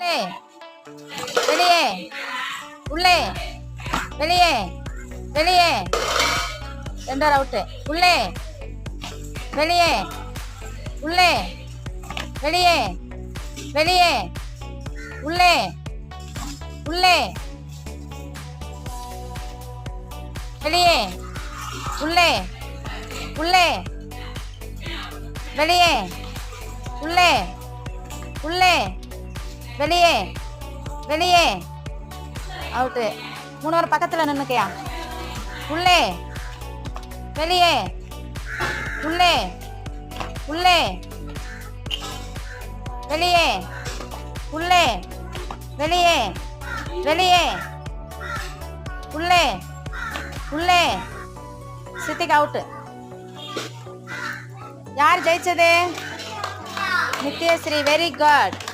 உள்ளே. வெளியே. உள்ளே. வெளியே. வெளியே. ரெண்டாவது அவுட்டு உள்ளே. வெளியே. உள்ளே. வெளியே. வெளியே. உள்ளே. உள்ளே. வெளியே. உள்ளே. உள்ளே. வெளியே. உள்ளே. உள்ளே. வெளியே. வெளியே. அவுட்டு மூணு பக்கத்தில் நின்றுக்கையா உள்ளே. வெளியே. உள்ளே. உள்ளே. வெளியே. உள்ளே. வெளியே. வெளியே. உள்ளே. உள்ளே. சித்திக்கு அவுட்டு யார் ஜெயிச்சது? நித்யஸ்ரீ. Very good